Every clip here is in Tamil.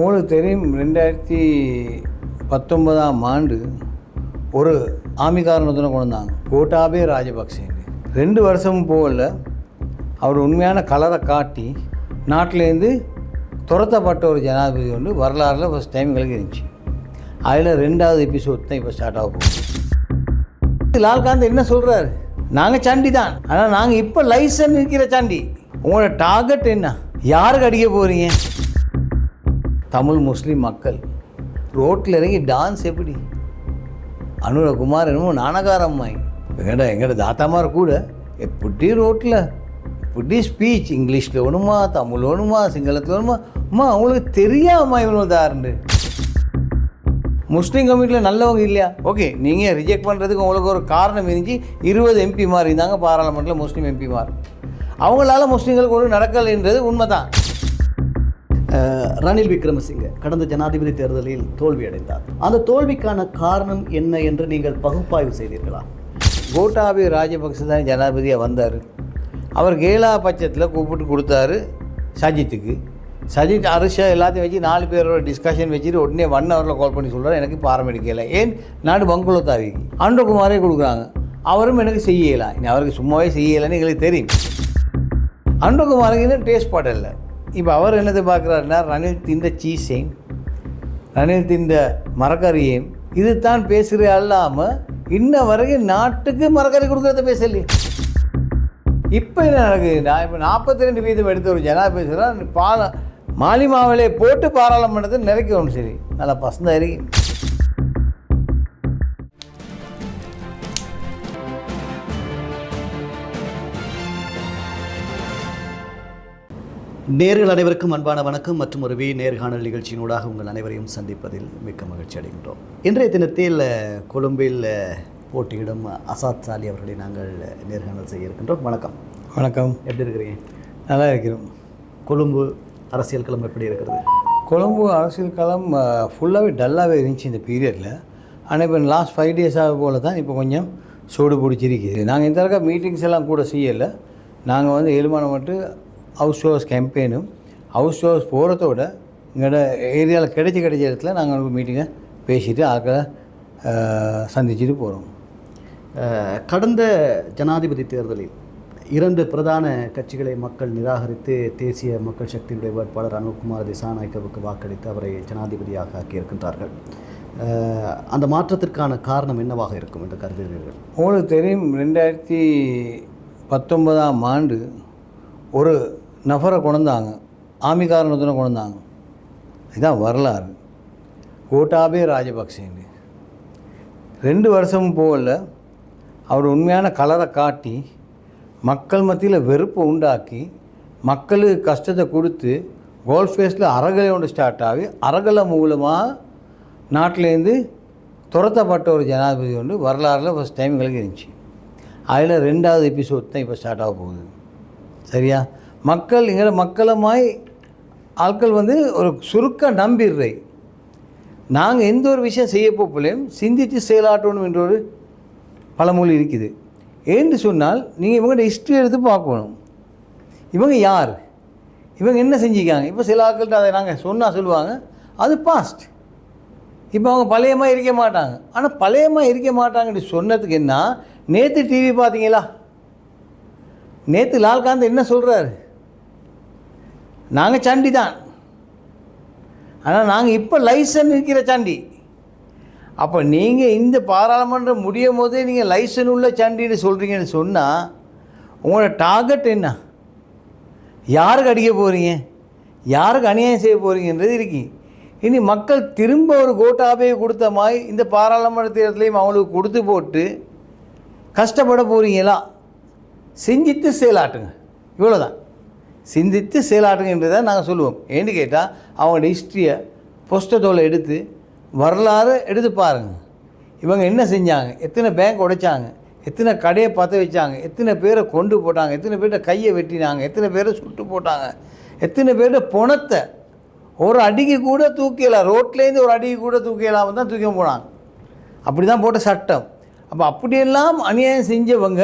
உங்களுக்கு தெரியும் ரெண்டாயிரத்தி பத்தொன்பதாம் ஆண்டு ஒரு ஆமிகாரணத்தின கொண்டு வந்தாங்க கோட்டாபே ராஜபக்சேன்னு. ரெண்டு வருஷமும் போகல. அவர் உண்மையான கலரை காட்டி நாட்டிலேருந்து துரத்தப்பட்ட ஒரு ஜனாதிபதி வந்து வரலாறுல ஃபஸ்ட் டைம் எங்களுக்கு இருந்துச்சு. அதில் ரெண்டாவது எபிசோட் தான் இப்போ ஸ்டார்ட் ஆக போகுது. லால்காந்த் என்ன சொல்கிறாரு நாங்கள் சண்டி தான். ஆனால் நாங்கள் இப்போ லைசன் இருக்கிற சண்டி. உங்களோட டார்கெட் என்ன? யாருக்கு அடிக்க போகிறீங்க தமிழ் முஸ்லீம் மக்கள். ரோட்டில் இறங்கி டான்ஸ் எப்படி? அனுரகுமார் என்னமோ நாணகாரம்மாய் எங்கடா எங்கட தாத்தாமார் கூட? எப்படி ரோட்டில் எப்படி ஸ்பீச் இங்கிலீஷில் வேணுமா? தமிழ் வேணுமா? சிங்களத்தில் வேணுமா? அம்மா அவங்களுக்கு தெரியாமா இவ்வளோ தாருண்டு முஸ்லீம் கம்யூனிட்டியில் நல்லவங்க இல்லையா? ஓகே நீங்கள் ரிஜெக்ட் பண்ணுறதுக்கு உங்களுக்கு ஒரு காரணம் இருந்துச்சு. இருபது எம்பி மாதிரி இருந்தாங்க பாராளுமன்றத்தில் முஸ்லீம் எம்பி மாதிரி அவங்களால முஸ்லீம்களுக்கு ஒரு நடக்கலைன்றது உண்மை தான் ரணில் விக்ரமசிங்க கடந்த ஜனாதிபதி தேர்தலில் தோல்வியடைந்தார். அந்த தோல்விக்கான காரணம் என்ன என்று நீங்கள் பகுப்பாய்வு செய்தீர்களா? கோட்டாபி ராஜபக்ச தான் ஜனாதிபதியாக வந்தார். அவர் கேலா பட்சத்தில் கூப்பிட்டு கொடுத்தாரு சஜித்துக்கு. சஜித் அரிஷா எல்லாத்தையும் வச்சு நாலு பேரோட டிஸ்கஷன் வச்சுட்டு உடனே ஒன் ஹவரில் கால் பண்ணி சொல்கிறார் எனக்கு பாராமெடிக்கல ஏன்? நாடு பங்குளத்தாவிக்கு அன்றகுமாரே கொடுக்குறாங்க. அவரும் எனக்கு செய்யலாம் இனி அவருக்கு சும்மாவே செய்யலைன்னு எங்களுக்கு தெரியும். அன்றகுமாருக்கு டேஸ்ட் பாடல. இப்போ அவர் என்னது பார்க்குறாருன்னா ரணில் தின்ற சீஸையும் ரணில் தின்ற மரக்கறியையும் இது தான் பேசுகிற அல்லாமல் இன்ன வரைக்கும் நாட்டுக்கு மரக்கறி கொடுக்குறத பேசலையே. இப்போ என்ன நடக்குதுன்னா நான் இப்போ நாற்பத்தி ரெண்டு வீதம் எடுத்த ஒரு ஜனாதிபதி சொல்கிறார் பால மாலிமாவிலே போட்டு பாராளுமன்றத்தை நிறைக்கணும் சரி நல்லா பசந்தா நேர்கள் அனைவருக்கும் அன்பான வணக்கம் மற்றும் ஒரு வி நேர்காணல் நிகழ்ச்சியினூடாக உங்கள் அனைவரையும் சந்திப்பதில் மிக்க மகிழ்ச்சி அடைகின்றோம். இன்றைய தினத்தில் கொழும்பில் போட்டியிடும் அசாத் சாலி அவர்களை நாங்கள் நேர்காணல் செய்ய இருக்கின்றோம். வணக்கம். வணக்கம். எப்படி இருக்கிறீங்க? நல்லா இருக்கிறோம். கொழும்பு அரசியல் களம் எப்படி இருக்கிறது? கொழும்பு அரசியல் களம் ஃபுல்லாகவே டல்லாகவே இருந்துச்சு இந்த பீரியடில் ஆனால் இப்போ லாஸ்ட் ஃபைவ் டேஸாக போல தான் இப்போ கொஞ்சம் சூடு பிடிச்சிருக்குது. நாங்கள் இந்த மீட்டிங்ஸ் எல்லாம் கூட செய்யலை. நாங்கள் வந்து ஏழுமான மட்டும் ஹவுஸ் ஷோஸ் கேம்பெயினும் ஹவுஸ் ஷோஸ் போகிறதோட எங்களோட ஏரியாவில் கிடைச்ச கிடைச்ச இடத்துல நாங்கள் மீட்டிங்கை பேசிட்டு ஆக்களை சந்திச்சுட்டு போகிறோம் கடந்த ஜனாதிபதி தேர்தலில் இரண்டு பிரதான கட்சிகளை மக்கள் நிராகரித்து தேசிய மக்கள் சக்தியினுடைய வேட்பாளர் அனுகுமார் திசாநாயக்கவுக்கு வாக்களித்து அவரை ஜனாதிபதியாக ஆக்கியிருக்கின்றார்கள். அந்த மாற்றத்திற்கான காரணம் என்னவாக இருக்கும் என்று கருதுகிறீர்கள்? உங்களுக்கு தெரியும் ரெண்டாயிரத்தி பத்தொன்பதாம் ஆண்டு ஒரு நபரை கொண்டாங்க ஆமிகாரணத்தின கொண்டாங்க இதுதான் வரலாறு. கோட்டாபே ராஜபக்சேன்னு. ரெண்டு வருஷமும் போகல. அவர் உண்மையான கலரை காட்டி மக்கள் மத்தியில் வெறுப்பை உண்டாக்கி மக்களுக்கு கஷ்டத்தை கொடுத்து கோல்ஃப் ஃபேஸில் அறகலை ஒன்று ஸ்டார்ட் ஆகி அறகலை மூலமாக நாட்டிலேருந்து துரத்தப்பட்ட ஒரு ஜனாதிபதி ஒன்று வரலாறுல ஃபஸ்ட் டைம் எங்களுக்கு இருந்துச்சு அதில் ரெண்டாவது எபிசோட் தான் இப்போ ஸ்டார்ட் ஆக போகுது. சரியா? மக்கள் எங்களை மக்களுமாய் ஆட்கள் வந்து ஒரு சுருக்க நம்பிடுறை நாங்கள் எந்த ஒரு விஷயம் செய்ய போகலையும் சிந்தித்து செயலாற்றணும் என்ற ஒரு பழமொழி இருக்குது. ஏன்னு சொன்னால் நீங்கள் இவங்கள்ட்ட ஹிஸ்ட்ரி எடுத்து பார்க்கணும். இவங்க யார்? இவங்க என்ன செஞ்சுக்காங்க இப்போ சில ஆட்கள்கிட்ட அதை நாங்கள் சொன்னால் சொல்லுவாங்க அது பாஸ்ட் இப்போ அவங்க பழையமாக இருக்க மாட்டாங்க. ஆனால் பழையமாக இருக்க மாட்டாங்கன்னு சொன்னதுக்கு என்ன? நேற்று டிவி பார்த்தீங்களா? நேற்று லால்காந்த் என்ன சொல்கிறாரு நாங்கள் சண்டி தான். ஆனால் நாங்கள் இப்போ லைசன் இருக்கிற சண்டி. அப்போ நீங்கள் இந்த பாராளுமன்றம் முடியும் போதே நீங்கள் லைசன் உள்ள சண்டின்னு சொல்கிறீங்கன்னு சொன்னால் உங்களோட டார்கெட் என்ன? யாருக்கு அடிக்க போகிறீங்க யாருக்கு அநியாயம் செய்ய போகிறீங்கன்றது இருக்கு. இனி மக்கள் திரும்ப ஒரு கோட்டாபே கொடுத்த மாதிரி இந்த பாராளுமன்ற தேர்தலையும் அவங்களுக்கு கொடுத்து போட்டு கஷ்டப்பட போகிறீங்களா சிந்தித்து செயலாட்டுங்க இவ்வளோதான் சிந்தித்து செயலாட்டுங்கன்றதை நாங்கள் சொல்லுவோம். ஏன்னு கேட்டால் அவங்களோட ஹிஸ்ட்ரியை புஸ்தகத்தோலை எடுத்து வரலாறு எடுத்து பாருங்கள் இவங்க என்ன செஞ்சாங்க? எத்தனை பேங்க் உடைச்சாங்க? எத்தனை கடையை பற்ற வச்சாங்க? எத்தனை பேரை கொண்டு போட்டாங்க? எத்தனை பேர்கிட்ட கையை வெட்டினாங்க? எத்தனை பேரை சுட்டு போட்டாங்க? எத்தனை பேர்கிட்ட பணத்தை ஒரு அடிக்கு கூட தூக்கியலாம் ரோட்லேருந்து ஒரு அடிக்கு கூட தூக்கிடலாம தான் தூக்கி போனாங்க அப்படி தான் போட்ட சட்டம். அப்போ அப்படியெல்லாம் அநியாயம் செஞ்சவங்க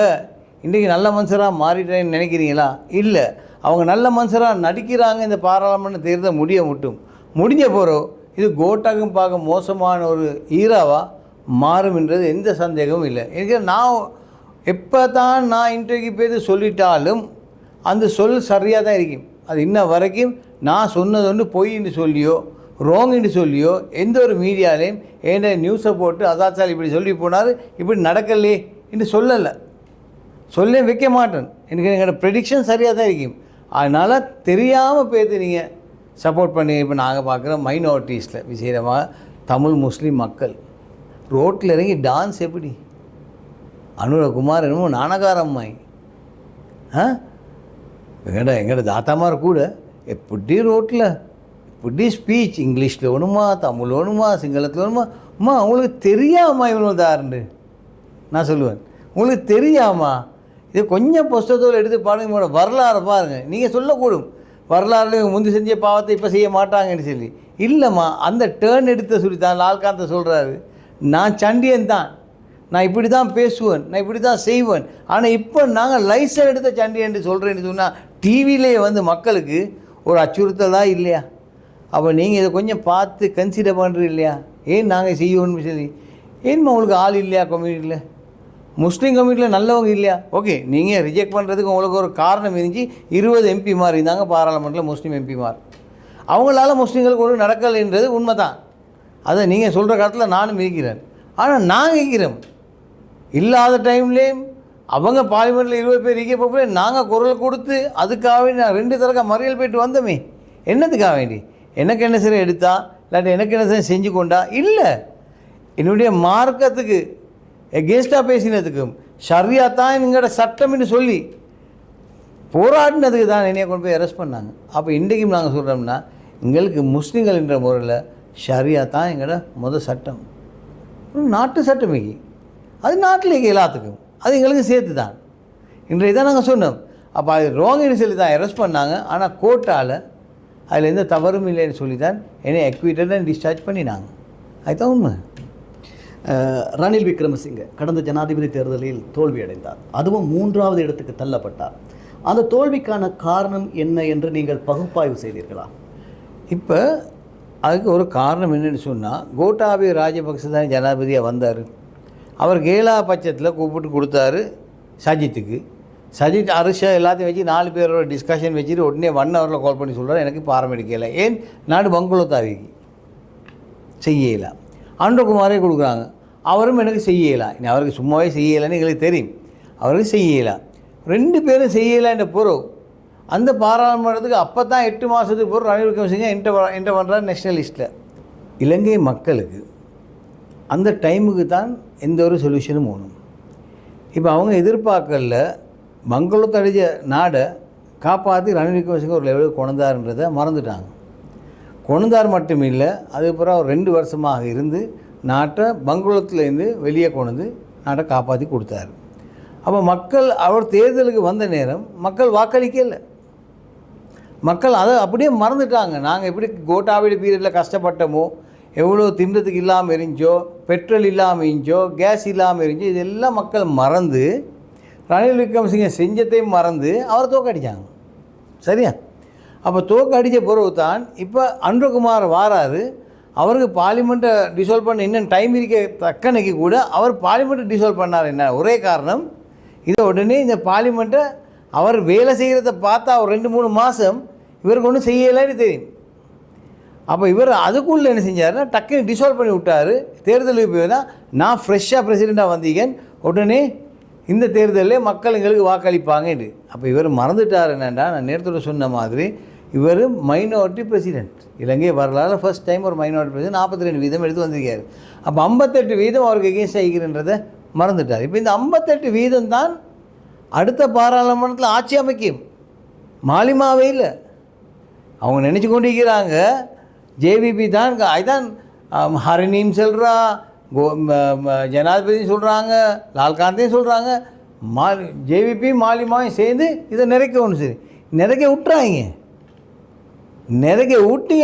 இன்றைக்கி நல்ல மனுஷராக மாறிட்டேன்னு நினைக்கிறீங்களா? இல்லை. அவங்க நல்ல மனுஷராக நடிக்கிறாங்க இந்த பாராளுமன்ற தேர்தல் முடிய மட்டும். முடிஞ்ச போகிறோம் இது கோட்டாக்கும் பார்க்க மோசமான ஒரு ஈராவாக மாறும் என்றது எந்த சந்தேகமும் இல்லை. எனக்கு நான் எப்போ தான் நான் இன்டர்வியூ பேர் சொல்லிட்டாலும் அந்த சொல் சரியாக தான் இருக்கும். அது இன்ன வரைக்கும் நான் சொன்னது ஒன்று பொய்ன்னு சொல்லியோ ரோங்னு சொல்லியோ எந்த ஒரு மீடியாலையும் ஏன்னா நியூஸை போட்டு அதாச்சால் இப்படி சொல்லி போனார் இப்படி நடக்கலையே என்று சொல்லலை. சொல்ல வைக்க மாட்டேன். எனக்கு என்னோடய ப்ரெடிக்ஷன் சரியாக தான் இருக்கும். அதனால் தெரியாமல் பேத்து நீங்கள் சப்போர்ட் பண்ணி இப்போ நாங்கள் பார்க்குற மைனாரிட்டிஸில் விசேடமாக தமிழ் முஸ்லீம் மக்கள் ரோட்டில் இறங்கி டான்ஸ் எப்படி? அனுரகுமார் என்னமோ நாணகாரம்மாய் ஆ? எங்கட எங்கட தாத்தாமார் கூட எப்படி ரோட்டில் எப்படி ஸ்பீச் இங்கிலீஷில் வேணுமா தமிழ் வேணுமா சிங்களத்தில் வேணுமா? அம்மா உங்களுக்கு தெரியாமா இவ்வளோ தாருண்டு நான் சொல்லுவேன். உங்களுக்கு தெரியாமா? இது கொஞ்சம் புஸ்தகத்தோடு எடுத்து பாருங்க உங்களோட வரலாறு பாருங்கள் நீங்கள் சொல்லக்கூடும். வரலாறுல முந்தி செஞ்ச பாவத்தை இப்போ செய்ய மாட்டாங்கன்னு சொல்லி. இல்லைம்மா அந்த டேர்ன் எடுத்த சொல்லி தான் லால்காந்த சொல்கிறாரு நான் சண்டியன் தான். நான் இப்படி தான் பேசுவேன் நான் இப்படி தான் செய்வேன். ஆனால் இப்போ நாங்கள் லைசன் எடுத்த சண்டியன் சொல்கிறேன்னு சொன்னால் டிவியிலே வந்து மக்களுக்கு ஒரு அச்சுறுத்தலாக இல்லையா? அப்போ நீங்கள் இதை கொஞ்சம் பார்த்து கன்சிடர் பண்ணுறீங்க இல்லையா? ஏன் நாங்கள் செய்யணும்னு சொல்லி. ஏன்மா உங்களுக்கு ஆள் இல்லையா கம்யூனிட்டியில் முஸ்லீம் கம்யூனிட்டியில் நல்லவங்க இல்லையா? ஓகே நீங்கள் ரிஜெக்ட் பண்ணுறதுக்கு உங்களுக்கு ஒரு காரணம் இருந்துச்சு இருபது எம்பிமார் இருந்தாங்க பாராளுமன்றத்தில் முஸ்லீம் எம்பிமார் அவங்களால முஸ்லீம்களுக்கு ஒன்றும் நடக்கலைன்றது உண்மை தான் அதை நீங்கள் சொல்கிற காலத்தில் நானும் இருக்கிறேன். ஆனால் நாங்கள் இருக்கிறோம். இல்லாத டைம்லேயும் அவங்க பார்லிமெண்ட்டில் இருபது பேர் இருக்க போகல நாங்கள் குரல் கொடுத்து அதுக்காக வேண்டி நான் ரெண்டு தரக்க மறியல் போயிட்டு வந்தோமே. என்னத்துக்காக வேண்டி? எனக்கு என்ன சரி எடுத்தா? இல்லாட்டி எனக்கு என்ன சரி செஞ்சு கொண்டா? இல்லை. என்னுடைய மார்க்கத்துக்கு எகேன்ஸ்டாக பேசினதுக்கும் ஷரியா தான் எங்களோட சட்டம்னு சொல்லி போராடினதுக்கு தான் என்னைய கொண்டு போய் அரெஸ்ட் பண்ணாங்க. அப்போ இன்றைக்கும் நாங்கள் சொல்கிறோம்னா எங்களுக்கு முஸ்லீம்கள் என்ற முறையில் ஷரியா தான் எங்களோட முதல் சட்டம். நாட்டு சட்டம் இங்கே அது நாட்டில் இங்கே எல்லாத்துக்கும். அது எங்களுக்கு சேர்த்து தான் இன்றைய தான் நாங்கள் சொன்னோம். அப்போ அது ரோங்கின்னு சொல்லி தான் அரெஸ்ட் பண்ணாங்க. ஆனால் கோர்ட்டால் அதில் எந்த தவறும் இல்லைன்னு சொல்லி தான் என்னை அக்விட்டட் டிஸ்சார்ஜ் பண்ணினாங்க. அதுதான் உண்மை. ரணில் விக்ரமசிங்க கடந்த ஜனாதிபதி தேர்தலில் தோல்வியடைந்தார். அதுவும் மூன்றாவது இடத்துக்கு தள்ளப்பட்டார். அந்த தோல்விக்கான காரணம் என்ன என்று நீங்கள் பகுப்பாய்வு செய்தீர்களா? இப்போ அதுக்கு ஒரு காரணம் என்னென்னு சொன்னால் கோட்டாபய ராஜபக்ச தான் ஜனாதிபதியாக வந்தார். அவர் கேலா பட்சத்தில் கூப்பிட்டு கொடுத்தாரு சஜித்துக்கு. சஜித் அரிஷா எல்லாத்தையும் வச்சு நாலு பேரோட டிஸ்கஷன் வச்சுட்டு உடனே ஒன் ஹவரில் கால் பண்ணி சொல்கிறார் எனக்கு பாரமெடிக்கல ஏன்? நாடு பங்குளத்தாவிக்கு செய்யலாம் ஆண்டகுமாரே கொடுக்குறாங்க. அவரும் எனக்கு செய்யலாம் இனி அவருக்கு சும்மாவே செய்யலைன்னு எங்களுக்கு தெரியும். அவருக்கு செய்யலாம் ரெண்டு பேரும் செய்யலான்ற பொருள். அந்த பாராளுமன்றத்துக்கு அப்போ தான் எட்டு மாதத்துக்கு பொருள் ரணில் விக்ரமசிங்க என்ட என்ட பண்ணுறாரு நேஷனல் லிஸ்ட்டில் இலங்கை மக்களுக்கு அந்த டைமுக்கு தான் எந்த ஒரு சொல்யூஷனும் வேணும் இப்போ அவங்க எதிர்பார்க்கல மங்களத்தை நாடை காப்பாற்றி ரணில் விக்ரமசிங்க ஒரு லெவலுக்கு கொண்டாருன்றதை மறந்துட்டாங்க. கொண்டார் மட்டும் இல்லை அதுக்கப்புறம் அவர் ரெண்டு வருஷமாக இருந்து நாட்டை பங்குளத்துலேருந்து வெளியே கொண்டு நாட்டை காப்பாற்றி கொடுத்தாரு. அப்போ மக்கள் அவர் தேர்தலுக்கு வந்த நேரம் மக்கள் வாக்களிக்கல. மக்கள் அதை அப்படியே மறந்துட்டாங்க. நாங்கள் எப்படி கோட்டாவீடு பீரியடில் கஷ்டப்பட்டோமோ எவ்வளோ தின்றதுக்கு இல்லாமல் இருந்துச்சோ பெட்ரோல் இல்லாமல் இருந்துச்சோ கேஸ் இல்லாமல் இருந்துச்சோ இதெல்லாம் மக்கள் மறந்து ரணில் விக்ரமசிங்க செஞ்சதையும் மறந்து அவரை தோக்கடிச்சாங்க. சரியா? அப்போ தோக்கு அடித்த பிறகு தான் இப்போ அன்புகுமார் வாராரு. அவருக்கு பார்லிமெண்ட்டை டிசால்வ் பண்ண இன்னும் டைம் இருக்க தக்கனைக்கு கூட அவர் பார்லிமெண்ட்டை டிசால்வ் பண்ணார் என்ன? ஒரே காரணம் இதை உடனே இந்த பார்லிமெண்ட்டை அவர் வேலை செய்கிறத பார்த்தா ஒரு ரெண்டு மூணு மாதம் இவருக்கு ஒன்றும் செய்யலைன்னு தெரியும். அப்போ இவர் அதுக்குள்ளே என்ன செஞ்சாருன்னா டக்குன்னு டிசால்வ் பண்ணி விட்டாரு. தேர்தலுக்கு போய் தான் நான் ஃப்ரெஷ்ஷாக பிரசிடெண்ட்டாக வந்தீங்க உடனே இந்த தேர்தலில் மக்கள் எங்களுக்கு வாக்களிப்பாங்கன்ட்டு அப்போ இவர் மறந்துட்டார் என்னென்னா நான் நேரத்தோட சொன்ன மாதிரி இவர் மைனாரிட்டி பிரசிடென்ட் இலங்கை வரலாறு ஃபர்ஸ்ட் டைம் ஒரு மைனாரிட்டி பிரசிடென்ட் நாற்பத்தி ரெண்டு வீதம் எடுத்து வந்திருக்கார். அப்போ ஐம்பத்தெட்டு வீதம் அவருக்கு எகேன்ஸ்ட் ஆகிக்கிறன்றதை மறந்துட்டார். இப்போ இந்த ஐம்பத்தெட்டு வீதம் தான் அடுத்த பாராளுமன்றத்தில் ஆட்சி அமைக்கும். மாலிமாவே இல்லை. அவங்க நினச்சி கொண்டிருக்கிறாங்க. ஜேவிபி தான் அதுதான் ஆம், ஹரிணியும் கோ ஜனாதிபதியும் சொல்கிறாங்க லால்காந்தையும் சொல்கிறாங்க மா ஜேவிபி மாலிமாவும் சேர்ந்து இதை நிறைக்க ஒன்று சரி. நிறைக்க விட்டுறாங்க. நிறைக்க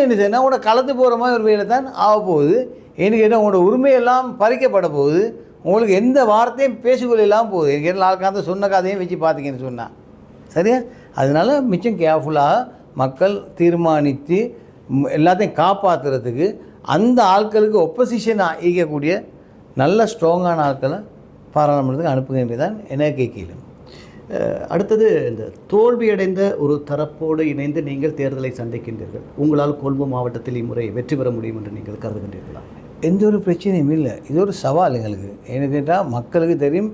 என்ன சொன்னால் உங்களோட கலத்து போகிற மாதிரி ஒரு வேலை தான் ஆக போகுது. ஏன்னு கேட்டால் உங்களோட உரிமையெல்லாம் பறிக்கப்பட போகுது. உங்களுக்கு எந்த வார்த்தையும் பேசிக்கொள்ள இல்லாமல் போகுது. எனக்கு கேட்டால் லால்காந்த சொன்ன கதையும் வச்சு பார்த்தீங்கன்னு சொன்னான் சரியா? அதனால மிச்சம் கேர்ஃபுல்லாக மக்கள் தீர்மானித்து எல்லாத்தையும் காப்பாற்றுறதுக்கு அந்த ஆட்களுக்கு ஒப்போசிஷனாக ஈக்கக்கூடிய நல்ல ஸ்ட்ராங்கான ஆட்களை பாராளுமன்றத்துக்கு அனுப்புகின்றதான் எனக்கு கேட்கலும் அடுத்தது இந்த தோல்வியடைந்த ஒரு தரப்போடு இணைந்து நீங்கள் தேர்தலை சந்திக்கின்றீர்கள். உங்களால் கொழும்பு மாவட்டத்தில் இம்முறை வெற்றி பெற முடியும் என்று நீங்கள் கருதுகின்றீர்களா? எந்த ஒரு பிரச்சனையும் இல்லை. இது ஒரு சவால் எங்களுக்கு. என்ன கேட்டால் மக்களுக்கு தெரியும்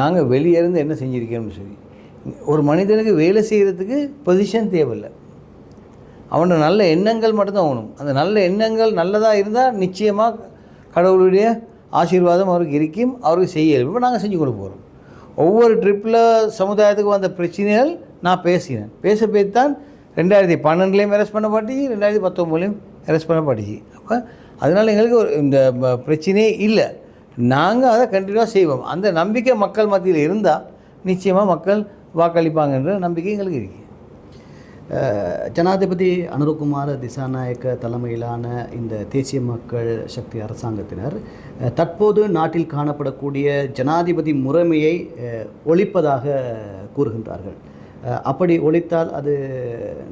நாங்கள் வெளியே இருந்து என்ன செஞ்சுருக்கோம்னு சொல்லி. ஒரு மனிதனுக்கு வேலை செய்கிறதுக்கு பொசிஷன் தேவையில்லை. அவனோட நல்ல எண்ணங்கள் மட்டும்தான் ஆகணும் அந்த நல்ல எண்ணங்கள் நல்லதாக இருந்தால் நிச்சயமாக கடவுளுடைய ஆசீர்வாதம் அவருக்கு இருக்கும் அவருக்கு செய்ய. இப்போ நாங்கள் செஞ்சு கொடுக்க போகிறோம் ஒவ்வொரு ட்ரிப்பில் சமுதாயத்துக்கு வந்த பிரச்சனைகள் நான் பேசினேன். பேச பேசி தான் ரெண்டாயிரத்தி பன்னெண்டுலேயும் அரெஸ்ட் பண்ணப்பட்டுச்சு ரெண்டாயிரத்தி பத்தொம்போதுலேயும் அரெஸ்ட் பண்ணப்பட்டுச்சு அப்போ அதனால் எங்களுக்கு ஒரு இந்த பிரச்சனையே இல்லை. நாங்கள் அதை கண்டினியூவாக செய்வோம். அந்த நம்பிக்கை மக்கள் மத்தியில் இருந்தால் நிச்சயமாக மக்கள் வாக்களிப்பாங்கன்ற நம்பிக்கை எங்களுக்கு இருக்குது ஜனாதிபதி அனுரகுமார திசாநாயக்க தலைமையிலான இந்த தேசிய மக்கள் சக்தி அரசாங்கத்தினர் தற்போது நாட்டில் காணப்படக்கூடிய ஜனாதிபதி முறைமையை ஒழிப்பதாக கூறுகின்றார்கள். அப்படி ஒழித்தால் அது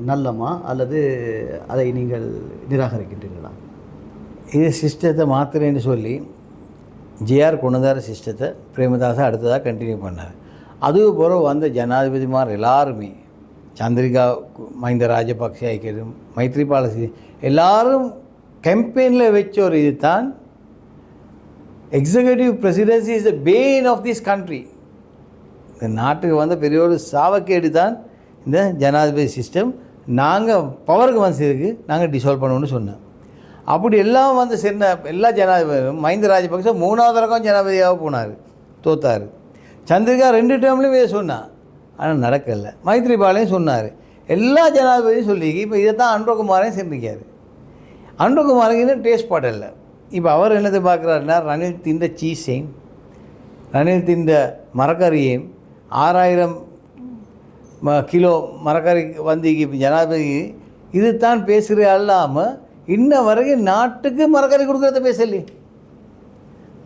நல்லமா? அல்லது அதை நீங்கள் நிராகரிக்கின்றீர்களா? இது சிஸ்டத்தை மாத்துறேன்னு சொல்லி ஜேஆர் குணதார சிஸ்டத்தை பிரேமதாசா அடுத்ததாக கண்டினியூ பண்ணார். அதுக்கு வந்த ஜனாதிபதிமார் எல்லாருமே சந்திரிகா மஹிந்த ராஜபக்சே ஆகிக்கணும் மைத்ரிபால சி எல்லாரும் கேம்பெயினில் வச்ச ஒரு இது தான் executive presidency is the pain of this country இந்த நாட்டுக்கு வந்த பெரிய ஒரு சாவக்கேடு தான் இந்த ஜனாதிபதி சிஸ்டம் நாங்கள் பவருக்கு வந்ததுக்கு நாங்கள் டிசால்வ் பண்ணணும்னு சொன்னோம் அப்படி எல்லாம் வந்து சின்ன எல்லா ஜனாதிபதியும் மஹிந்த ராஜபக்ச மூணாவது ரகம் ஜனாதிபதியாக போனார் தோத்தார். சந்திரிகா ரெண்டு டேர்ம்லையும் இதை சொன்னான். ஆனால் நடக்கலை. மைத்ரிபாலையும் சொன்னார். எல்லா ஜனாதிபதியும் சொல்லி இப்போ இதை தான் அன்பகுமாரையும் சென்றிருக்காரு அன்பகுமாருக்கு இன்னும் டேஸ்ட் பாடலை. இப்போ அவர் என்னது பார்க்குறாருன்னா ரணில் தின்ற சீஸையும் ரணில் தின்ற மரக்கறியையும் ஆறாயிரம் ம- கிலோ மரக்கறி வந்திக்கு ஜனாதிபதி. இது தான் பேசுகிற அல்லாமல் இன்ன வரைக்கும் நாட்டுக்கு மரக்கறி கொடுக்குறத பேசலையே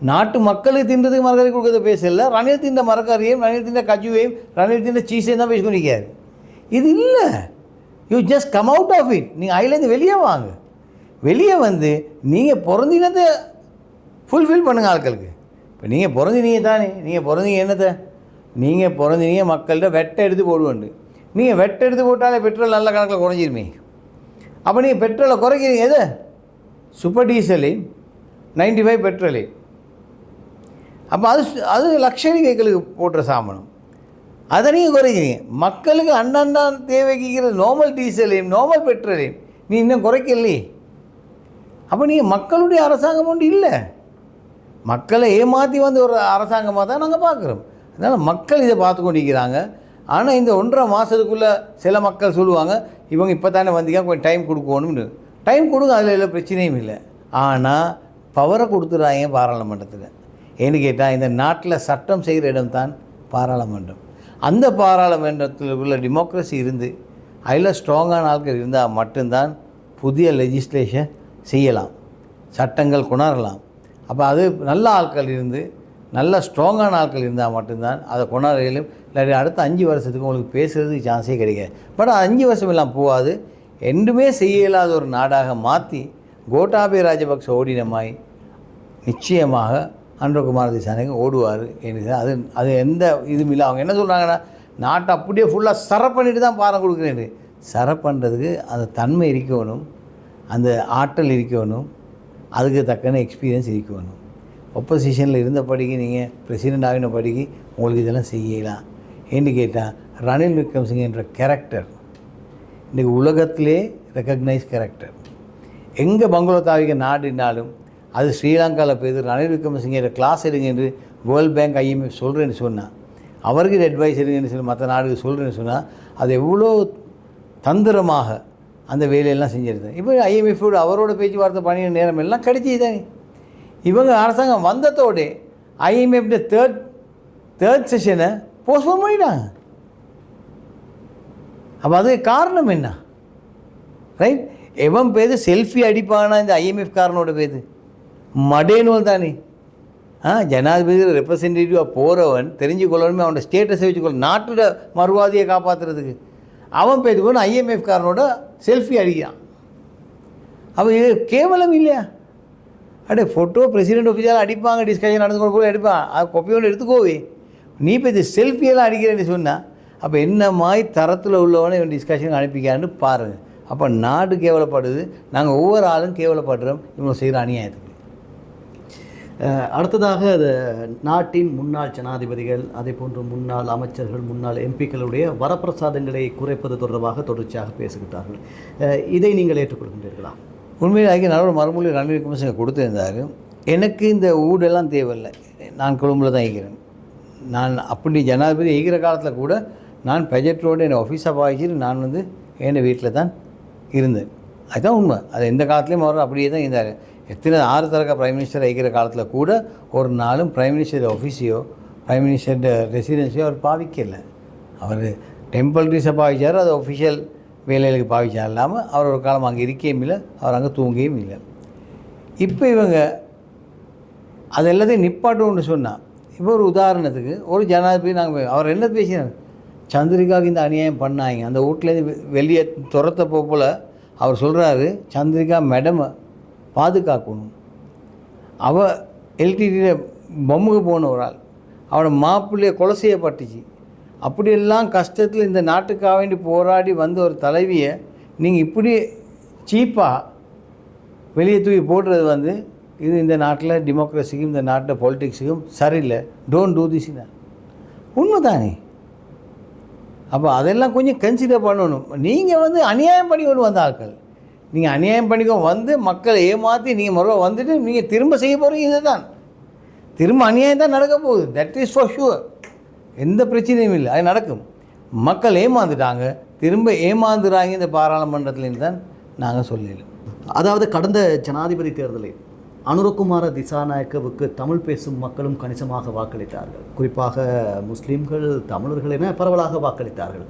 நாட்டு மக்களுக்கு தின்றதுக்கு மரக்கறி கொடுக்கறத பேசல. ரணில் தின்ற மரக்கறியையும் ரணில் தின்ற கஜுவையும் ரணில் தின்ற சீஸையும் தான் பேசி இது இல்லை. You just come out of it நீங்கள் அதிலேருந்து வெளியே வாங்க. வெளியே வந்து நீங்கள் பிறந்தினத்தை ஃபுல்ஃபில் பண்ணுங்கள் ஆட்களுக்கு. இப்போ நீங்கள் பிறந்தினீங்க தானே. நீங்கள் பிறந்தீங்க என்னத்தை? நீங்கள் பிறந்தீங்க மக்கள்கிட்ட வெட்டை எடுத்து போடுவோண்டு. நீங்கள் வெட்டை எடுத்து போட்டாலே பெட்ரோல் நல்ல கணக்கில் குறைஞ்சிருமே. அப்போ நீங்கள் பெட்ரோலை குறைக்கிறீங்க எது? Super diesel ninety five petrol அப்போ அது அது லக்ஷரி வெஹிக்கிளுக்கு போட்டுற சாமானம். அதை நீங்கள் குறைக்கிறீங்க. மக்களுக்கு அண்ணன் தேவைக்குங்கிற நார்மல் டீசலையும் நார்மல் பெட்ரோலையும் நீ இன்னும் குறைக்கலையே. அப்போ நீங்கள் மக்களுடைய அரசாங்கம் ஒன்று இல்லை. மக்களை ஏமாற்றி வந்த ஒரு அரசாங்கமாக தான் நாங்கள் பார்க்குறோம் அதனால் மக்கள் இதை பார்த்து கொண்டிருக்கிறாங்க. ஆனால் இந்த ஒன்றரை மாதத்துக்குள்ளே சில மக்கள் சொல்லுவாங்க இவங்க இப்போ தானே வந்தீங்க கொஞ்சம் டைம் கொடுக்கணும்னு. டைம் கொடுங்க அதில் எல்லாம் பிரச்சனையும் இல்லை. ஆனால் பவரை கொடுத்துட்றாங்க பாராளுமன்றத்தில். ஏன்னு கேட்டால் இந்த நாட்டில் சட்டம் செய்கிற இடம் தான் பாராளுமன்றம். அந்த பாராளுமன்றத்தில் உள்ள டெமோக்ரஸி இருந்து அதில் ஸ்ட்ராங்கான ஆட்கள் இருந்தால் மட்டும்தான் புதிய லெஜிஸ்லேஷன் செய்யலாம். சட்டங்கள் கொணரலாம். அப்போ அது நல்ல ஆட்கள் இருந்து நல்ல ஸ்ட்ராங்கான ஆட்கள் இருந்தால் மட்டும்தான் அதை கொண்டாடுகளும் இல்லாட்டி அடுத்த அஞ்சு வருஷத்துக்கு உங்களுக்கு பேசுகிறதுக்கு சான்ஸே கிடைக்காது. பட் அஞ்சு வருஷம் எல்லாம் போகாது. என்றுமே செய்ய இல்லாத ஒரு நாடாக மாற்றி கோட்டாபய ராஜபக்ச ஓடினமாய் நிச்சயமாக அன்றகுமார் திசானைக்கு ஓடுவார் எனக்கு அது அது எந்த இதுவும் இல்லை. அவங்க என்ன சொல்கிறாங்கன்னா நாட்டை அப்படியே ஃபுல்லாக சர பண்ணிட்டு தான் பாரம் கொடுக்குறேன் சர பண்ணுறதுக்கு அந்த தன்மை இருக்கணும். அந்த ஆற்றல் இருக்கணும் அதுக்கு தக்கன எக்ஸ்பீரியன்ஸ் இருக்கணும் ஒப்போசிஷனில் இருந்தபடிக்கு நீங்கள் பிரசிடெண்ட் ஆகினபடிக்கு உங்களுக்கு இதெல்லாம் செய்யலாம். ஏன்னு கேட்டால் ரணில் விக்ரம்சிங் என்ற கேரக்டர் இன்றைக்கி உலகத்திலே ரெக்கக்னைஸ் கேரக்டர் எங்கே பங்களோதாவிக நாடுனாலும் அது ஸ்ரீலங்காவில் போய் ரணில் விக்ரமசிங்க கிளாஸ் எடுங்க என்று வேர்ல்ட் பேங்க் ஐஎம்எஃப் சொல்கிறேன்னு சொன்னால் அவருக்கு அட்வைஸ் எடுங்கன்னு சொல்லி மற்ற நாடுக்கு சொல்கிறேன்னு சொன்னால் அது எவ்வளோ தந்திரமாக அந்த வேலையெல்லாம் செஞ்சுருந்தேன். இப்போ ஐஎம்எஃபோட அவரோட பேச்சுவார்த்தை பண்ணின நேரம் எல்லாம் கிடைச்சி தானே இவங்க அரசாங்கம் வந்ததோடு ஐஎம்எஃப்ட தேர்ட் தேர்ட் செஷனை போஸ்ட்போன் பண்ணிட்டாங்க. அப்போ அது காரணம் என்ன? ரைட் எவன் பேர் செல்ஃபி அடிப்பானா இந்த ஐஎம்எஃப் காரனோட பேர்? மடேனுவல் தானே. ஆ ஜனாதிபதி ரெப்ரசன்டேட்டிவாக போகிறவன் தெரிஞ்சுக்கொள்ளணுமே அவனோட ஸ்டேட்டஸை வச்சுக்கொள்ள நாட்டோட மறுவாதியை காப்பாற்றுறதுக்கு அவன் பேத்து கூட ஐஎம்எஃப் காரனோட செல்ஃபி அடிக்கிறான். அப்போ இது கேவலம் இல்லையா? அடே ஃபோட்டோ பிரசிடென்ட் ஆஃபீஸால் அடிப்பாங்க டிஸ்கஷன் நடந்து கொண்டு போய் அடிப்பான். அது கொப்பி ஒன்று எடுத்துக்கோவே நீ இப்போ இது செல்ஃபியெல்லாம் அடிக்கிறேன்னு சொன்னால் அப்போ என்ன மாதிரி தரத்தில் உள்ளவனை இவன் டிஸ்கஷன் அனுப்பிக்கான்னு பாருங்கள் அப்போ நாடு கேவலப்படுது. நாங்கள் ஒவ்வொரு ஆளும் கேவலப்படுறோம். இவங்க செய்கிற அநியாயத்துக்கு. அடுத்ததாக அது நாட்டின் முன்னாள் ஜனாதிபதிகள் அதே போன்று முன்னாள் அமைச்சர்கள் முன்னாள் எம்பிக்களுடைய வரப்பிரசாதங்களை குறைப்பது தொடர்பாக தொடர்ச்சியாக பேசுகிறார்கள் இதை நீங்கள் ஏற்றுக்கொள்கின்றீர்களா? உண்மையில் ஐக்கிய நல்ல மறுமொழி ரணில் விக்ரமசிங்க கொடுத்திருந்தார். எனக்கு இந்த ஊடெல்லாம் தேவையில்லை. நான் கொழும்புல தான் இருக்கிறேன். நான் அப்படி ஜனாதிபதி இருக்கிற காலத்தில் கூட நான் பட்ஜெட்டோடு என் ஆஃபீஸாக பாய்ச்சிட்டு நான் வந்து என் வீட்டில் தான் இருந்தேன். அதுதான் உண்மை. அது எந்த காலத்துலேயும் அவர் அப்படியே தான் இருந்தார். எத்தனை ஆறு தரக்க பிரைம் மினிஸ்டர் இருக்கிற காலத்தில் கூட ஒரு நாளும் பிரைம் மினிஸ்டர் ஆஃபீஸையோ பிரைம் மினிஸ்டர் ரெசிடென்சியோ அவர் பாவிக்கலை. அவர் டெம்பிள் பாவிச்சார் அது ஒஃபிஷியல் வேலைகளுக்கு பாவிச்சார். இல்லாமல் அவர் ஒரு காலம் அங்கே இருக்கையும் இல்லை அவர் அங்கே தூங்கியும் இல்லை. இப்போ இவங்க அது எல்லாத்தையும் நிப்பாட்டும்னு சொன்னால் இப்போ ஒரு உதாரணத்துக்கு ஒரு ஜனாதிபதி நாங்கள் அவர் என்ன பேசினார்? சந்திரிகாவுக்கு இந்த அநியாயம் பண்ணாங்க. அந்த வீட்டிலேருந்து வெளியே துரத்த போல அவர் சொல்கிறாரு சந்திரிகா மேடமை பாதுகாக்கணும். அவ எல்டிடியில் பொம்முக்கு போன ஒரு ஆள். அவனோட மாப்பிள்ளைய கொலை செய்யப்பட்டுச்சு. அப்படியெல்லாம் கஷ்டத்தில் இந்த நாட்டுக்காக வேண்டி போராடி வந்த ஒரு தலைவியை நீங்கள் இப்படி சீப்பாக வெளியே தூக்கி போடுறது வந்து இது இந்த நாட்டில் டெமோக்ரஸிக்கும் இந்த நாட்டில் பொலிட்டிக்ஸுக்கும் சரியில்லை. டோன்ட் டூ திஸ்னா உண்மைதானே? அப்போ அதெல்லாம் கொஞ்சம் கன்சிடர் பண்ணணும். நீங்கள் வந்து அநியாயம் பண்ணி கொண்டு வந்த ஆட்கள். நீங்கள் அநியாயம் பண்ணிக்கோ வந்து மக்களை ஏமாற்றி நீங்கள் மறுபடியும் வந்துட்டு நீங்கள் திரும்ப செய்ய போகிறீங்க இதை தான் திரும்ப அநியாயம் தான் நடக்க போகுது. தட் இஸ் ஃபார் ஷுவர் எந்த பிரச்சனையும் இல்லை. அது நடக்கும். மக்கள் ஏமாந்துட்டாங்க. திரும்ப ஏமாந்துறாங்க இந்த பாராளுமன்றத்துலேருந்து தான் நாங்கள் சொல்லலாம் அதாவது கடந்த ஜனாதிபதி தேர்தலில் அனுரகுமார திசாநாயக்கவுக்கு தமிழ் பேசும் மக்களும் கணிசமாக வாக்களித்தார்கள். குறிப்பாக முஸ்லீம்கள் தமிழர்கள் என பரவலாக வாக்களித்தார்கள்.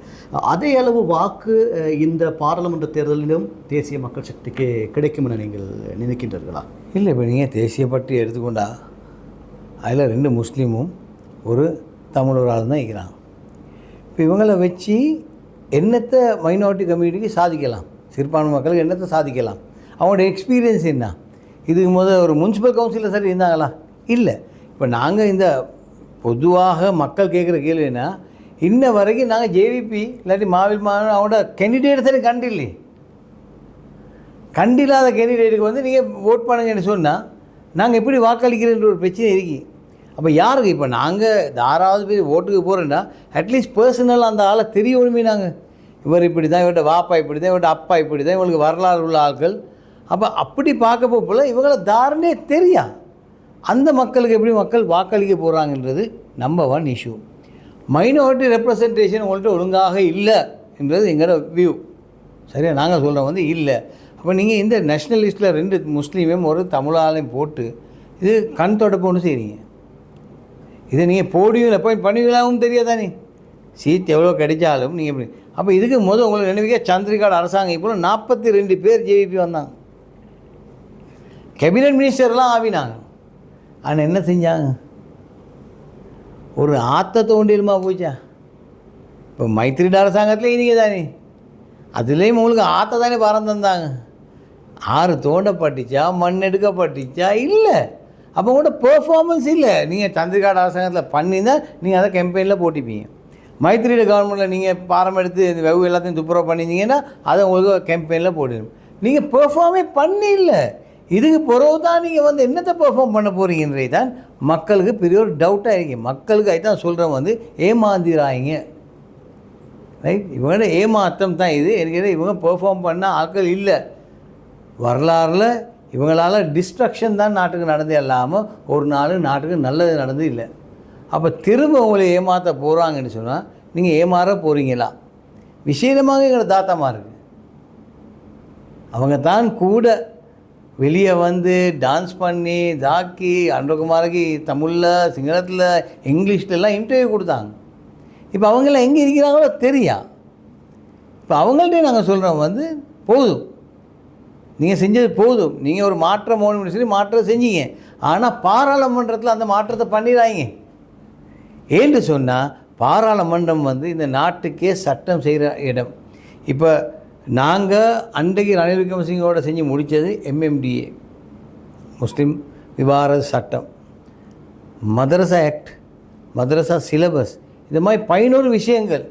அதே அளவு வாக்கு இந்த பாராளுமன்ற தேர்தலிலும் தேசிய மக்கள் சக்திக்கு கிடைக்கும் என நீங்கள் நினைக்கின்றீர்களா? இல்லை இப்போ நீங்கள் தேசிய பற்றி எடுத்துக்கொண்டா அதில் ரெண்டு முஸ்லீமும் ஒரு தமிழராக தான் இருக்கிறாங்க இப்போ இவங்களை வச்சு என்னத்தை மைனாரிட்டி கம்யூனிட்டிக்கு சாதிக்கலாம்? சிறுபான்மை மக்களுக்கு என்னத்தை சாதிக்கலாம்? அவங்களோட எக்ஸ்பீரியன்ஸ் என்ன? இதுக்கு முதல் ஒரு முனிசிபல் கவுன்சிலில் சரி இருந்தாங்களா? இல்லை. இப்போ நாங்கள் இந்த பொதுவாக மக்கள் கேட்குற கேள்வினா இன்ன வரைக்கும் நாங்கள் ஜேவிபி இல்லாட்டி மாவில் மாவன் அவனோட கேண்டிடேட் சரி கண்டில்லை கண்டில்லாத கேண்டிடேட்டுக்கு வந்து நீங்கள் ஓட் பண்ணுங்கன்னு சொன்னால் நாங்கள் எப்படி வாக்களிக்கிறேன்ற ஒரு பிரச்சனை இருக்கு. அப்போ யாருக்கு? இப்போ நாங்கள் தாராவது போய் ஓட்டுக்கு போகிறோன்னா அட்லீஸ்ட் பர்சனலாக அந்த ஆளை தெரியணுமே நாங்கள் இவர் இப்படி தான் இவர்கிட்ட வாப்பா இப்படி தான் இவர்கிட்ட அப்பா இப்படி தான் இவங்களுக்கு வரலாறு உள்ள ஆட்கள். அப்போ அப்படி பார்க்க போல இவங்கள தாரணே தெரியா அந்த மக்களுக்கு எப்படி மக்கள் வாக்களிக்க போகிறாங்கன்றது number one issue minority representation உங்கள்கிட்ட ஒழுங்காக இல்லை என்றது எங்களோட வியூ சரியா? நாங்கள் சொல்கிறோம் வந்து இல்லை. அப்போ நீங்கள் இந்த நேஷ்னலிஸ்ட்டில் ரெண்டு முஸ்லீமையும் ஒரு தமிழாலையும் போட்டு இது கண் தொடப்பு ஒன்று செய்கிறீங்க இதை நீங்கள் போடியும் அப்பாயிண்ட் பண்ணுவீங்களாவும் தெரியாதானே சீட் எவ்வளோ கிடைச்சாலும் நீங்கள் அப்போ இதுக்கு முதல் உங்களுக்கு நினைவிக்க சந்திரிகாடு அரசாங்கம் இப்போ நாற்பத்தி ரெண்டு பேர் ஜேவிபி வந்தாங்க. கேபினட் மினிஸ்டர்லாம் ஆவினாங்க. ஆனால் என்ன செஞ்சாங்க? ஒரு ஆத்த தோண்டிலுமா போச்சா? இப்போ மைத்திரி அரசாங்கத்தில் இனிங்க தானே. அதுலேயும் உங்களுக்கு ஆத்த தானே பரம் தந்தாங்க. ஆறு தோண்டப்பட்டுச்சா? மண் எடுக்கப்பட்டுச்சா? இல்லை. அப்போ கூட பெர்ஃபார்மன்ஸ் இல்லை. நீங்கள் சந்திரிகாடு அரசாங்கத்தில் பண்ணியிருந்தால் நீங்கள் அதை கெம்பெயினில் போட்டிப்பீங்க. மைத்திரியோட கவர்மெண்ட்டில் நீங்கள் பாரம் எடுத்து இந்த வெவு எல்லாத்தையும் துப்புரவு பண்ணியிருந்தீங்கன்னா அதை உங்களுக்கு கேம்பெயினில் போடணும் நீங்கள் பெர்ஃபார்மே இல்லை. இதுக்கு பிறகு தான் நீங்கள் வந்து என்னத்தை பெர்ஃபார்ம் பண்ண போகிறீங்கன்றே தான் மக்களுக்கு பெரிய ஒரு டவுட்டாக இருக்கு. மக்களுக்கு அதுதான் சொல்கிறேன் வந்து ஏமாந்திராங்க ரைட் இவங்களோட ஏமாற்றம் தான் இது. எனக்கு இவங்க பெர்ஃபார்ம் பண்ண ஆட்கள் இல்லை. வரலாறில் இவங்களால் டிஸ்ட்ரக்ஷன் தான் நாட்டுக்கு நடந்தே இல்லாமல் ஒரு நாள் நாட்டுக்கு நல்லது நடந்து இல்லை. அப்போ திரும்ப உங்களை ஏமாற்ற போகிறாங்கன்னு சொன்னால் நீங்கள் ஏமாற போகிறீங்களா விசேடமாக எங்களை தாத்தாமா இருக்குது அவங்க தான் கூட வெளியே வந்து டான்ஸ் பண்ணி தாக்கி அன்றகுமாருக்கு தமிழில் சிங்களத்தில் இங்கிலீஷ்லலாம் இன்டர்வியூ கொடுத்தாங்க. இப்போ அவங்களாம் எங்கே இருக்கிறாங்களோ தெரியா? இப்போ அவங்கள்ட்டே நாங்கள் சொல்கிறோம் வந்து போதும். நீங்கள் செஞ்சது போதும். நீங்கள் ஒரு மாற்றம் போகணும்னு சொல்லி மாற்றம் செஞ்சீங்க. ஆனால் பாராளுமன்றத்தில் அந்த மாற்றத்தை பண்ணிடுறாங்க ஏன்னு சொன்னால் பாராளுமன்றம் வந்து இந்த நாட்டுக்கே சட்டம் செய்கிற இடம். இப்போ நாங்கள் அன்றைக்கு ரணில் விக்ரமசிங்கோட செஞ்சு முடித்தது எம்எம்டிஏ முஸ்லீம் விவார சட்டம். மதரசா ஆக்ட் மதரசா சிலபஸ் இந்த மாதிரி பதினோரு விஷயங்கள்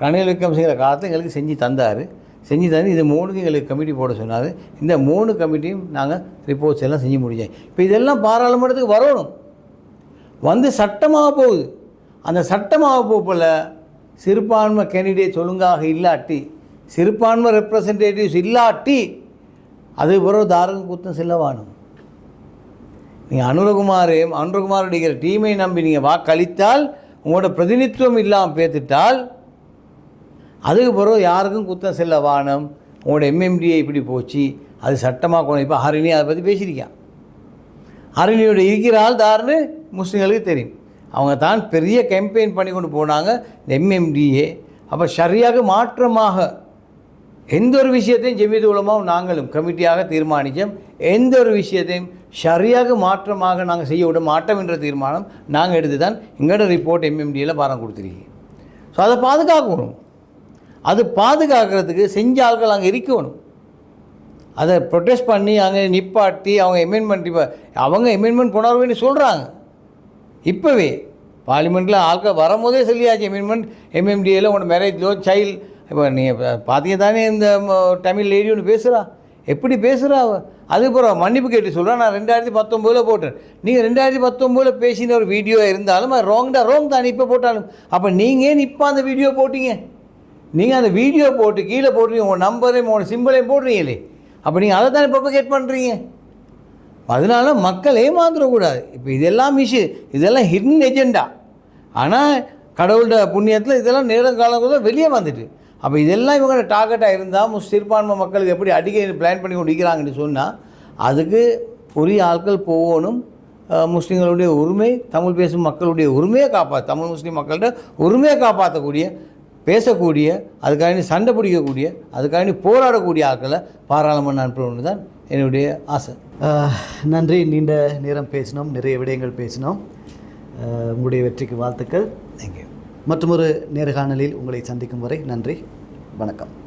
ரணில் விக்ரமசிங்கிற காலத்தில் எங்களுக்கு செஞ்சு தந்தார். செஞ்சு தந்து இது மூணுக்கு எங்களுக்கு கமிட்டி போட சொன்னார். இந்த மூணு கமிட்டியும் நாங்கள் ரிப்போர்ட்ஸ் எல்லாம் செஞ்சு முடித்தோம் இப்போ இதெல்லாம் பாராளுமன்றத்துக்கு வரணும். வந்து சட்டமாக போகுது. அந்த சட்டமாக போகல சிறுபான்மை கேண்டிடேட் ஒழுங்காக இல்லாட்டி சிறுபான்மை ரெப்ரசன்டேட்டிவ்ஸ் இல்லாட்டி அது பிறகு தாரகம் குத்தம் செல்லவானும். நீங்கள் அனுரகுமார் அனுரகுமார் அடிக்கிற டீமை நம்பி நீங்கள் வாக்களித்தால் உங்களோட பிரதிநிதித்துவம் இல்லாமல் பேத்துட்டால் அதுக்கு பிறகு யாருக்கும் குத்தம் செல்ல வானம் உங்களோட எம்எம்டிஏ இப்படி போச்சு அது சட்டமாக கொண்டு இப்போ ஹரிணி அதை பற்றி பேசியிருக்கான் ஹரிணியோட இருக்கிற ஆள் தாருன்னு முஸ்லீம்களுக்கு தெரியும். அவங்க தான் பெரிய கேம்பெயின் பண்ணி கொண்டு போனாங்க இந்த எம்எம்டிஏ அப்போ சரியாக மாற்றமாக எந்த ஒரு விஷயத்தையும் ஜெமிது உலமாவும் நாங்களும் கமிட்டியாக தீர்மானித்தோம் எந்த ஒரு விஷயத்தையும் சரியாக மாற்றமாக நாங்கள் செய்ய விட மாட்டோம் என்ற தீர்மானம் நாங்கள் எடுத்து தான் எங்களோட ரிப்போர்ட் எம்எம்டியில் பாரம் கொடுத்துருக்கீங்க. ஸோ அதை பாதுகாக்கணும். அது பாதுகாக்கிறதுக்கு செஞ்ச ஆட்கள் அங்கே இருக்கணும். அதை ப்ரொட்டஸ்ட் பண்ணி அங்கே நிப்பாட்டி அவங்க எமெண்ட்மெண்ட் இப்போ அவங்க எமெண்ட்மெண்ட் கொண்டாடுவேன்னு சொல்கிறாங்க இப்போவே பார்லிமெண்ட்டில் ஆட்கள் வரும்போதே சொல்லியாச்சு எமெண்ட்மெண்ட் எம்எம்டிஏல உங்களோட மேரேஜ் லோ சைல்டு இப்போ நீங்கள் பார்த்தீங்க தானே இந்த தமிழ் லேடி ஒன்று பேசுகிறா எப்படி பேசுகிறா அதுக்கப்புறம் மன்னிப்பு கேட்டு சொல்கிறேன் நான் ரெண்டாயிரத்தி பத்தொம்போதில் போட்டேன். நீங்கள் ரெண்டாயிரத்தி பத்தொம்போதில் பேசின ஒரு வீடியோ இருந்தாலும் அது ராங்டா ராங் தான் இப்போ போட்டாலும். அப்போ நீங்கள் ஏன் இப்போ அந்த வீடியோ போட்டீங்க? நீங்கள் அந்த வீடியோ போட்டு கீழே போடுறீங்க உங்கள் நம்பரையும் உங்கள் சிம்பிளையும் போடுறீங்களே. அப்போ நீங்கள் அதை தானே ப்ரொபகேட் பண்ணுறீங்க அதனால மக்கள் ஏமாந்துடக்கூடாது இப்போ இதெல்லாம் இஷ்யூ இதெல்லாம் ஹிடன் எஜெண்டா ஆனால் கடவுளோட புண்ணியத்தில் இதெல்லாம் நேரம் காலம் கூட வெளியே வந்துட்டு. அப்போ இதெல்லாம் இவங்க டார்கெட்டாக இருந்தால் சிறுபான்மை மக்களுக்கு எப்படி அடிக்க பிளான் பண்ணி கொண்டு இருக்கிறாங்கன்னு சொன்னால் அதுக்கு உரிய ஆட்கள் போகணும். முஸ்லீம்களுடைய உரிமை தமிழ் பேசும் மக்களுடைய உரிமையை காப்பாற்ற தமிழ் முஸ்லீம் மக்கள்கிட்ட உரிமையை காப்பாற்றக்கூடிய பேசக்கூடிய அதுக்காண்டி சண்டை பிடிக்கக்கூடிய அதுக்காண்டி போராடக்கூடிய ஆட்களை பாராளுமன்ற அனுப்பணும்னு தான் என்னுடைய ஆசை. நன்றி. நீண்ட நேரம் பேசினோம். நிறைய விடயங்கள் பேசினோம். உங்களுடைய வெற்றிக்கு வாழ்த்துக்கள். தேங்க்யூ மற்றொரு நேர்காணலில் உங்களை சந்திக்கும் வரை நன்றி வணக்கம்.